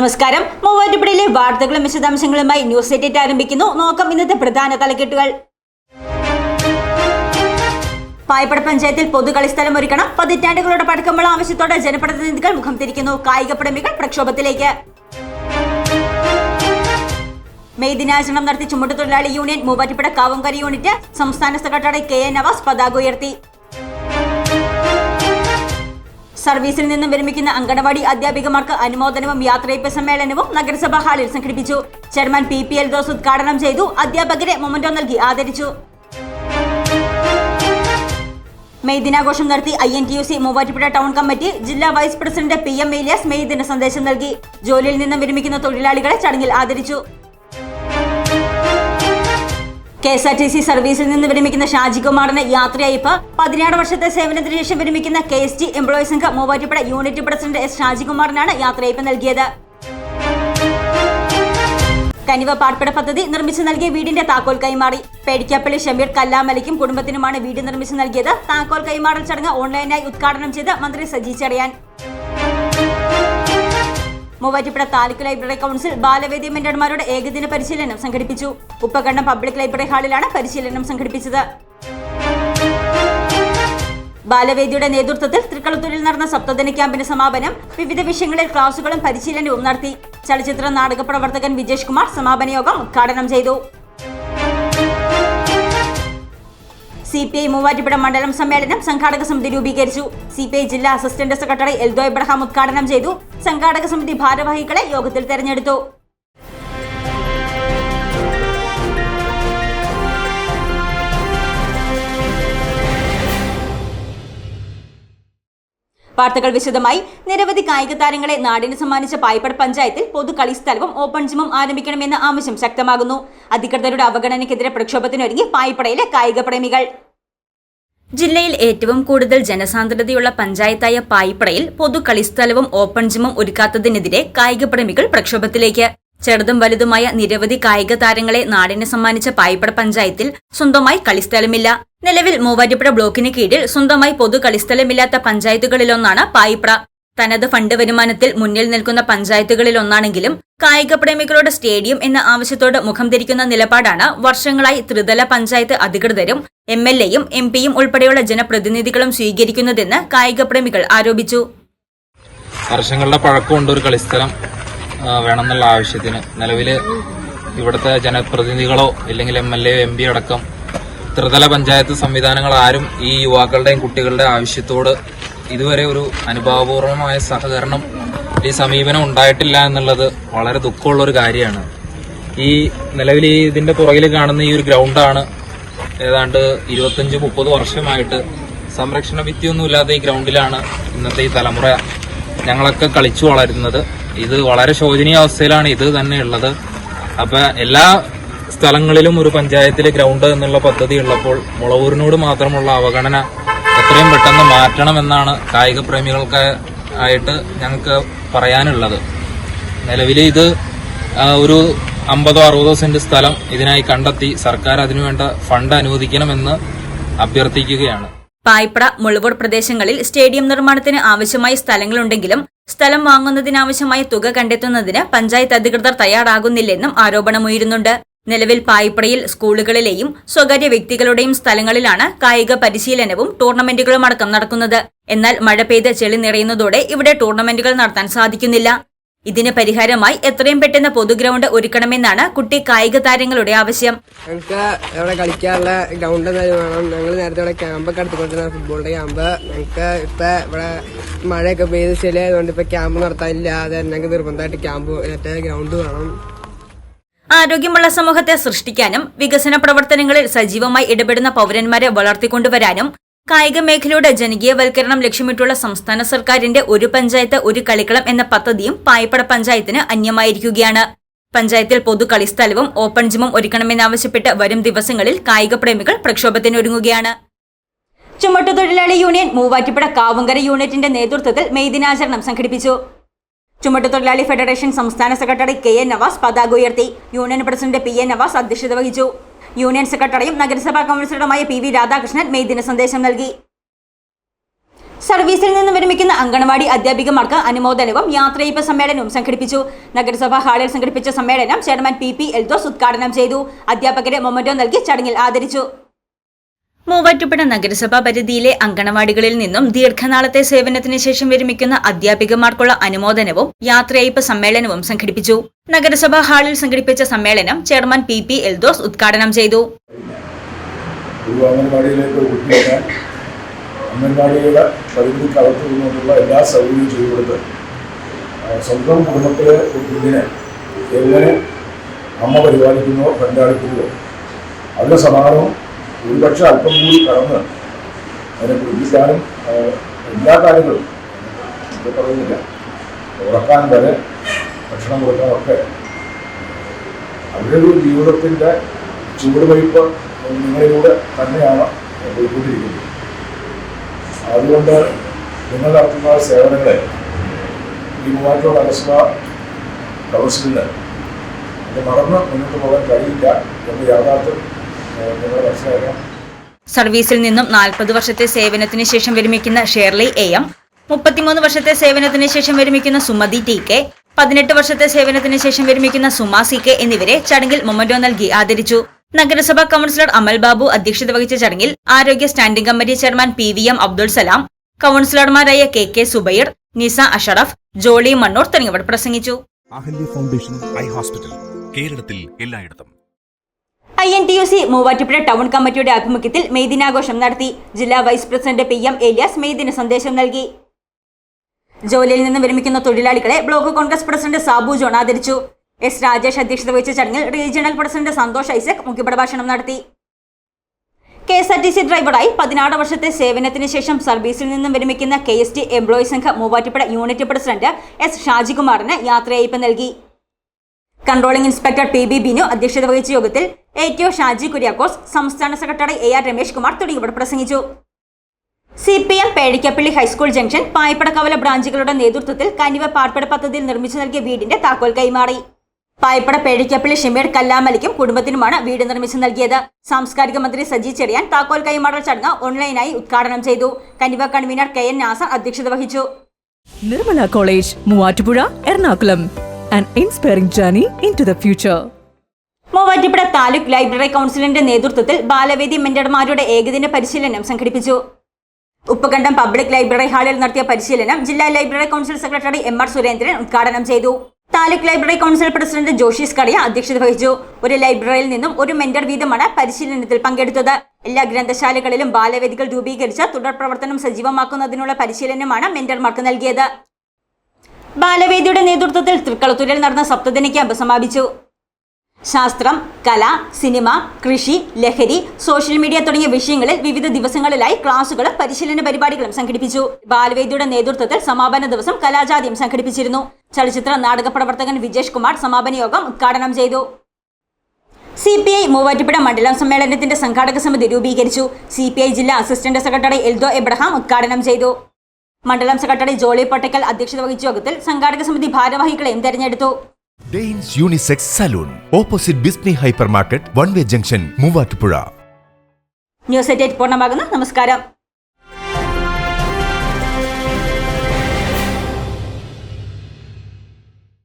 നമസ്കാരം. മൂവാറ്റുപുഴയിലെ വാർത്തകളും വിശദാംശങ്ങളുമായി ന്യൂസ് എയ്റ്റ് ആരംഭിക്കുന്നു. നോക്കാം ഇന്നത്തെ പ്രധാന തലക്കെട്ടുകൾ. പായപ്പട പഞ്ചായത്തിൽ പൊതു കളിസ്ഥലം ഒരുക്കണം. പതിറ്റാണ്ടുകളുടെ പടക്കമുള്ള ആവശ്യത്തോടെ ജനപ്രതിനിധികൾ മുഖം തിരിക്കുന്നു. കായിക പ്രേമികൾ പ്രക്ഷോഭത്തിലേക്ക്. മെയ് ദിനാചരണം നടത്തി ചുമട്ടുതൊഴിലാളി യൂണിയൻ മൂവാറ്റുപുഴ കാവങ്കര യൂണിറ്റ് സംസ്ഥാന സെക്രട്ടറി കെ എൻ നവാസ് പതാക ഉയർത്തി. സർവീസിൽ നിന്നും വിരമിക്കുന്ന അങ്കണവാടി അധ്യാപികമാർക്ക് അനുമോദനവും യാത്രയപ്പ് സമ്മേളനവും നഗരസഭാ ഹാളിൽ സംഘടിപ്പിച്ചു. Chairman P P L those ഉദ്ഘാടനം ചെയ്തു. അധ്യാപകരെ മൊമന്റോ നൽകി ആദരിച്ചു. മെയ് ദിനാഘോഷം നടത്തി I N T U C Muvattupuzha town committee ജില്ലാ vice president P M Elias May ദിന സന്ദേശം നൽകി. ജോലിയിൽ നിന്നും വിരമിക്കുന്ന തൊഴിലാളികളെ ചടങ്ങിൽ ആദരിച്ചു. K S R T C സർവീസിൽ നിന്ന് വിരമിക്കുന്ന ഷാജികുമാറിന് യാത്രയയപ്പ്. പതിനേഴ് വർഷത്തെ സേവനത്തിന് ശേഷം വിരമിക്കുന്ന കെ എസ് ടി എംപ്ലോയീസ് സംഘം മൂവാറ്റുപുഴ യൂണിറ്റ് പ്രസിഡന്റ് എസ് ഷാജികുമാറിനാണ് യാത്രയയപ്പ് നൽകിയത്. കനിവ പാർപ്പിട പദ്ധതി നിർമ്മിച്ചു നൽകിയ വീടിന്റെ താക്കോൽ കൈമാറി. പേടിക്കാപ്പള്ളി ഷമീർ കല്ലാമലയ്ക്കും കുടുംബത്തിനുമാണ് വീട് നിർമ്മിച്ചു നൽകിയത്. താക്കോൽ കൈമാറൽ ചടങ്ങ് ഓൺലൈനായി ഉദ്ഘാടനം ചെയ്ത് മന്ത്രി സജി ചെറിയാൻ. മൂവാറ്റുപുഴ താലൂക്ക് ലൈബ്രറി കൗൺസിൽ ബാലവേദി മെന്റർമാരുടെ ഏകദിന പരിശീലനം സംഘടിപ്പിച്ചു. ഉപ്പകണ്ണം പബ്ലിക് ലൈബ്രറി ഹാളിലാണ് പരിശീലനം സംഘടിപ്പിച്ചത്. ബാലവേദിയുടെ നേതൃത്വത്തിൽ തൃക്കളത്തൂരിൽ നടന്ന സപ്തദിന ക്യാമ്പിന് സമാപനം വിവിധ വിഷയങ്ങളിൽ ക്ലാസുകളും പരിശീലനവും നടത്തി. ചലച്ചിത്ര നാടക പ്രവർത്തകൻ വിജേഷ് കുമാർ സമാപന യോഗം ഉദ്ഘാടനം ചെയ്തു. സി പി ഐ മൂവാറ്റുപുഴ മണ്ഡലം സമ്മേളനം സംഘാടക സമിതി രൂപീകരിച്ചു. സി പി ഐ ജില്ലാ അസിസ്റ്റന്റ് സെക്രട്ടറി എൽദോ എബ്രഹാം ഉദ്ഘാടനം ചെയ്തു. സംഘാടക സമിതി ഭാരവാഹികളെ യോഗത്തിൽ തെരഞ്ഞെടുത്തു. വാർത്തകൾ വിശദമായി. നിരവധി കായിക താരങ്ങളെ നാടിന് സമ്മാനിച്ച പായ്പട് പഞ്ചായത്തിൽ പൊതു കളിസ്ഥലവും ഓപ്പൺ ജിമ്മും ആരംഭിക്കണമെന്ന ആവശ്യം ശക്തമാകുന്നു. അധികൃതരുടെ അവഗണനയ്ക്കെതിരെ പ്രക്ഷോഭത്തിനൊരുങ്ങി പായ്പടയിലെ കായിക പ്രേമികൾ. ജില്ലയിൽ ഏറ്റവും കൂടുതൽ ജനസാന്ദ്രതയുള്ള പഞ്ചായത്തായ പായിപ്പടയിൽ പൊതു കളിസ്ഥലവും ഓപ്പൺ ജിമ്മും ഒരുക്കാത്തതിനെതിരെ കായിക പ്രേമികൾ പ്രക്ഷോഭത്തിലേക്ക്. ചെറുതും വലുതുമായ നിരവധി കായിക താരങ്ങളെ നാടിനെ സമ്മാനിച്ച പായിപ്പട പഞ്ചായത്തിൽ സ്വന്തമായി കളിസ്ഥലമില്ല. നിലവിൽ മൂവാറ്റുപുഴ ബ്ലോക്കിന് കീഴിൽ സ്വന്തമായി പൊതു കളിസ്ഥലമില്ലാത്ത പഞ്ചായത്തുകളിലൊന്നാണ് പായിപ്ര തനത് ഫണ്ട് വരുമാനത്തിൽ മുന്നിൽ നിൽക്കുന്ന പഞ്ചായത്തുകളിലൊന്നാണെങ്കിലും കായിക പ്രേമികളുടെ സ്റ്റേഡിയം എന്ന ആവശ്യത്തോട് മുഖം തിരിക്കുന്ന നിലപാടാണ് വർഷങ്ങളായി ത്രിതല പഞ്ചായത്ത് അധികൃതരും എം എൽ എയും എം പിയും ഉൾപ്പെടെയുള്ള ജനപ്രതിനിധികളും സ്വീകരിക്കുന്നതെന്ന് കായിക പ്രേമികൾ ആരോപിച്ചു. വർഷങ്ങളുടെ പഴക്കമുണ്ട് ഒരു കളിസ്ഥലം. വേണമെന്നുള്ള ആവശ്യത്തിന്. നിലവിൽ ഇവിടുത്തെ ജനപ്രതിനിധികളോ അല്ലെങ്കിൽ M L A M P അടക്കം ത്രിതല പഞ്ചായത്ത് സംവിധാനങ്ങൾ ആരും ഈ യുവാക്കളുടെയും കുട്ടികളുടെ ആവശ്യത്തോട് ഇതുവരെ ഒരു അനുഭാവപൂർവമായ സഹകരണം ഈ സമീപനം ഉണ്ടായിട്ടില്ല എന്നുള്ളത് വളരെ ദുഃഖമുള്ള ഒരു കാര്യമാണ്. ഈ നിലവിൽ ഈ ഇതിന്റെ പുറകിൽ കാണുന്ന ഈ ഒരു ഗ്രൗണ്ടാണ് ഏതാണ്ട് ഇരുപത്തഞ്ച് മുപ്പത് വർഷമായിട്ട് സംരക്ഷണ ഭിത്തിയൊന്നുമില്ലാത്ത ഈ ഗ്രൗണ്ടിലാണ് ഇന്നത്തെ ഈ തലമുറ ഞങ്ങളൊക്കെ കളിച്ചു വളരുന്നത്. ഇത് വളരെ ശോചനീയ അവസ്ഥയിലാണ് ഇത് തന്നെ ഉള്ളത്. അപ്പൊ എല്ലാ സ്ഥലങ്ങളിലും ഒരു പഞ്ചായത്തിലെ ഗ്രൗണ്ട് എന്നുള്ള പദ്ധതി ഉള്ളപ്പോൾ മുളവൂരിനോട് മാത്രമുള്ള അവഗണന എത്രയും പെട്ടെന്ന് മാറ്റണമെന്നാണ് കായിക പ്രേമികൾക്ക് ആയിട്ട് ഞങ്ങൾക്ക് പറയാനുള്ളത്. നിലവിൽ ഇത് ഒരു അമ്പതോ അറുപതോ സെന്റ് സ്ഥലം ഇതിനായി കണ്ടെത്തി സർക്കാർ അതിനുവേണ്ട ഫണ്ട് അനുവദിക്കണമെന്ന് അഭ്യർത്ഥിക്കുകയാണ്. പായ്പട മുളവൂർ പ്രദേശങ്ങളിൽ സ്റ്റേഡിയം നിർമ്മാണത്തിന് ആവശ്യമായ സ്ഥലങ്ങളുണ്ടെങ്കിലും സ്ഥലം വാങ്ങുന്നതിനാവശ്യമായ തുക കണ്ടെത്തുന്നതിന് പഞ്ചായത്ത് അധികൃതർ തയ്യാറാകുന്നില്ലെന്നും ആരോപണമുയരുന്നുണ്ട്. നിലവിൽ പായ്പടയിൽ സ്കൂളുകളിലെയും സ്വകാര്യ വ്യക്തികളുടെയും സ്ഥലങ്ങളിലാണ് കായിക പരിശീലനവും ടൂർണമെന്റുകളും അടക്കം നടക്കുന്നത്. എന്നാൽ മഴ പെയ്ത് ചെളി നിറയുന്നതോടെ ഇവിടെ ടൂർണമെന്റുകൾ നടത്താൻ സാധിക്കുന്നില്ല. ഇതിന് പരിഹാരമായി എത്രയും പെട്ടെന്ന് പൊതുഗ്രൗണ്ട് ഒരുക്കണമെന്നാണ് കുട്ടി കായിക താരങ്ങളുടെ ആവശ്യം. ഞങ്ങൾക്ക് ഇവിടെ കളിക്കാനുള്ള ഗ്രൗണ്ട് എന്തായാലും വേണം. ഞങ്ങൾ നേരത്തെ ഇവിടെ ക്യാമ്പൊക്കെ നടത്തിക്കൊണ്ടിരുന്ന ഫുട്ബോളിന്റെ ക്യാമ്പ് ഞങ്ങൾക്ക് ഇപ്പൊ ഇവിടെ മഴയൊക്കെ പെയ്ത് ശരിയായതുകൊണ്ട് ഇപ്പൊ ക്യാമ്പ് നടത്താനില്ല. അത് ഞങ്ങൾക്ക് നിർബന്ധമായിട്ട് ക്യാമ്പ് മറ്റേ ഗ്രൗണ്ട് വേണം. ആരോഗ്യമുള്ള സമൂഹത്തെ സൃഷ്ടിക്കാനും വികസന പ്രവർത്തനങ്ങളിൽ സജീവമായി ഇടപെടുന്ന പൗരന്മാരെ വളർത്തിക്കൊണ്ടുവരാനും കായിക മേഖലയുടെ ജനകീയവൽക്കരണം ലക്ഷ്യമിട്ടുള്ള സംസ്ഥാന സർക്കാരിന്റെ ഒരു പഞ്ചായത്ത് ഒരു കളിക്കളം എന്ന പദ്ധതിയും പായപ്പട പഞ്ചായത്തിന് അന്യമായിരിക്കുകയാണ്. പഞ്ചായത്തിൽ പൊതു കളിസ്ഥലവും ഓപ്പൺ ജിമ്മും ഒരുക്കണമെന്നാവശ്യപ്പെട്ട് വരും ദിവസങ്ങളിൽ കായിക പ്രേമികൾ പ്രക്ഷോഭത്തിനൊരുങ്ങുകയാണ്. ചുമട്ടുതൊഴിലാളി യൂണിയൻ മൂവാറ്റുപുഴ കാവുങ്കര യൂണിറ്റിന്റെ നേതൃത്വത്തിൽ മെയ് ദിനാചരണം സംഘടിപ്പിച്ചു. ചുമട്ടുതൊഴിലാളി ഫെഡറേഷൻ സംസ്ഥാന സെക്രട്ടറി കെ എൻ നവാസ് പതാക ഉയർത്തി. Union president P N Navas അധ്യക്ഷത വഹിച്ചു. യൂണിയൻ സെക്രട്ടറിയും നഗരസഭാ കൗൺസിലറുമായ പി വി രാധാകൃഷ്ണൻ മെയ് ദിന സന്ദേശം നൽകി. സർവീസിൽ നിന്ന് വിരമിക്കുന്ന അങ്കണവാടി അധ്യാപികമാർക്ക് അനുമോദനവും യാത്രയയപ്പ് സമ്മേളനവും സംഘടിപ്പിച്ചു. നഗരസഭാ ഹാളിൽ സംഘടിപ്പിച്ച സമ്മേളനം ചെയർമാൻ പി പി എൽദോസ് ഉദ്ഘാടനം ചെയ്തു. അധ്യാപകരെ മൊമന്റോ നൽകി ചടങ്ങിൽ ആദരിച്ചു. മൂവാറ്റുപുഴ നഗരസഭാ പരിധിയിലെ അങ്കണവാടികളിൽ നിന്നും ദീർഘനാളത്തെ സേവനത്തിന് ശേഷം വിരമിക്കുന്ന അധ്യാപികമാർക്കുള്ള അനുമോദനവും യാത്രയയപ്പ് സമ്മേളനവും സംഘടിപ്പിച്ചു. നഗരസഭാ ഹാളിൽ സംഘടിപ്പിച്ച സമ്മേളനം ചെയർമാൻ പി പി എൽദോസ് ഉദ്ഘാടനം ചെയ്തു. അംഗൻവാടിയുടെ എല്ലാ സ്വന്തം അമ്മ പരിപാലിക്കുന്നോ കണ്ടാടിക്കുന്നതോ അതിന് സമാനവും ഒരുപക്ഷെ അല്പം കൂടി കടന്ന് അതിനെ കുടിപ്പിക്കാനും ആ, എല്ലാ കാര്യങ്ങളും ഇത് പറയുന്നില്ല. ഉറക്കാൻ വരെ ഭക്ഷണം കൊടുക്കാനൊക്കെ അവരുടെ ഒരു ജീവിതത്തിന്റെ ചുവടുവയ്പ് നിങ്ങളിലൂടെ തന്നെയാണ് പോയിക്കൊണ്ടിരിക്കുന്നത്. അതുകൊണ്ട് നിങ്ങൾ നടത്തുന്ന സേവനങ്ങളെ ഈ മൂവാറ്റോ നഗരസഭ കൗൺസിലിന് അത് മറന്ന് മുന്നോട്ട് പോകാൻ കഴിയില്ല എന്ന യാഥാർത്ഥ്യം സർവീസിൽ നിന്നും നാൽപ്പത് വർഷത്തെ സേവനത്തിന് ശേഷം വിരമിക്കുന്ന ഷേർലി എ എം മുപ്പത്തിമൂന്ന് വർഷത്തെ സേവനത്തിന് ശേഷം വിരമിക്കുന്ന സുമതി ടി കെ പതിനെട്ട് വർഷത്തെ സേവനത്തിന് ശേഷം വിരമിക്കുന്ന സുമ സി കെ എന്നിവരെ ചടങ്ങിൽ മൊമന്റോ നൽകി ആദരിച്ചു. നഗരസഭാ കൌൺസിലർ അമൽ ബാബു അധ്യക്ഷത വഹിച്ച ചടങ്ങിൽ ആരോഗ്യ standing committee chairman P V M Abdul Salam കൌൺസിലർമാരായ K K Zubair Nisa Ashraf Jolly Mannur തുടങ്ങിയവർ പ്രസംഗിച്ചു. അഹല്യ ഫൗണ്ടേഷൻ ഐ ഹോസ്പിറ്റൽ കേരളത്തിൽ എല്ലായിടത്തും. I N T U C Muvattupuzha town കമ്മിറ്റിയുടെ ആഭിമുഖ്യത്തിൽ മെയ് ദിനാഘോഷം നടത്തി ജില്ലാ vice president P M Elias May ദിന സന്ദേശം നൽകി. ജോലിയിൽ നിന്ന് വിരമിക്കുന്ന തൊഴിലാളികളെ block Congress president Sabu John ആദരിച്ചു. എസ് രാജേഷ് അധ്യക്ഷത വഹിച്ച ചടങ്ങിൽ റീജിയണൽ പ്രസിഡന്റ് സന്തോഷ് ഐസക് മുഖ്യപ്രഭാഷണം നടത്തി. K S R T C ഡ്രൈവറായി പതിനാറ് വർഷത്തെ സേവനത്തിന് ശേഷം സർവീസിൽ നിന്നും വിരമിക്കുന്ന കെ എസ് ടി എംപ്ലോയി സംഘം മൂവാറ്റുപുഴ യൂണിറ്റ് പ്രസിഡന്റ് എസ് ഷാജികുമാറിന് യാത്രയയപ്പ് നൽകി. Controlling inspector P B Binu അധ്യക്ഷത വഹിച്ച യോഗത്തിൽ A T O Shaji Kuriakose സംസ്ഥാന secretary A R Ramesh Kumar തുടങ്ങിയവർ പ്രസംഗിച്ചു. C P M Pezhakkappilly high school junction പായ്പടക്കവല ബ്രാഞ്ചുകളുടെ നേതൃത്വത്തിൽ കനിവ പാർപ്പിട പദ്ധതിയിൽ നിർമ്മിച്ചു നൽകിയ വീടിന്റെ താക്കോൽ കൈമാറി. പായ്പട പേടിക്കപ്പള്ളി ഷിമീർ കല്ലാമലിക്കും കുടുംബത്തിനുമാണ് വീട് നിർമ്മിച്ചു നൽകിയത്. സാംസ്കാരിക മന്ത്രി സജി ചെറിയാൻ താക്കോൽ കൈമാറൽ ചടങ്ങ് ഓൺലൈനായി ഉദ്ഘാടനം ചെയ്തു. Kaniva convener K N Nasar അധ്യക്ഷത വഹിച്ചു. Nirmala college Muvattupuzha Muatupura, Ernakulam. An inspiring journey into the future. Muvattupuzha taluk library കൗൺസിലിന്റെ നേതൃത്വത്തിൽ ബാലവേദി മെന്റർമാരുടെ ഏകദിന പരിശീലനം സംഘടിപ്പിച്ചു ഉപ്പകണ്ഠം പബ്ലിക് ലൈബ്രറി ഹാളിൽ നടത്തിയ പരിശീലനം ജില്ലാ library council secretary M R Surendran ഉദ്ഘാടനം ചെയ്തു താലൂക്ക് ലൈബ്രറി കൗൺസിൽ പ്രസിഡന്റ് ജോഷീസ് കടിയ അധ്യക്ഷത വഹിച്ചു ഒരു ലൈബ്രറിയിൽ നിന്നും ഒരു മെന്റർ വീതമാണ് പരിശീലനത്തിൽ പങ്കെടുത്തത് എല്ലാ ഗ്രന്ഥശാലകളിലും ബാലവേദികൾ രൂപീകരിച്ച് തുടർ പ്രവർത്തനം സജീവമാക്കുന്നതിനുള്ള പരിശീലനമാണ് മെന്റർമാർക്ക് നൽകിയത് ബാലവേദിയുടെ നേതൃത്വത്തിൽ തൃക്കളത്തൂരിൽ നടന്ന സപ്തദിന ക്യാമ്പ് സമാപിച്ചു. ശാസ്ത്രം കല സിനിമ കൃഷി ലഹരി സോഷ്യൽ മീഡിയ തുടങ്ങിയ വിഷയങ്ങളിൽ വിവിധ ദിവസങ്ങളിലായി ക്ലാസുകളും പരിശീലന പരിപാടികളും സംഘടിപ്പിച്ചു. ബാലവേദിയുടെ നേതൃത്വത്തിൽ സമാപന ദിവസം കലാജാതിയും സംഘടിപ്പിച്ചിരുന്നു. ചലച്ചിത്ര നാടക പ്രവർത്തകൻ വിജേഷ് കുമാർ സമാപന യോഗം ഉദ്ഘാടനം ചെയ്തു. സി പി ഐ മൂവാറ്റുപുഴ മണ്ഡലം സമ്മേളനത്തിന്റെ സംഘാടക സമിതി രൂപീകരിച്ചു. സി പി ഐ ജില്ലാ അസിസ്റ്റന്റ് സെക്രട്ടറി എൽദോ എബ്രഹാം ഉദ്ഘാടനം ചെയ്തു. മണ്ഡലം സെക്രട്ടറി ജോളി പൊട്ടക്കൽ അധ്യക്ഷത വഹിച്ച യോഗത്തിൽ സംഘാടക സമിതി ഭാരവാഹികളെയും തെരഞ്ഞെടുത്തു. Danes unisex salon opposite Bismi hypermarket one way junction Muvattupuzha. News eight പൂർണമാകുന്നു. നമസ്കാരം.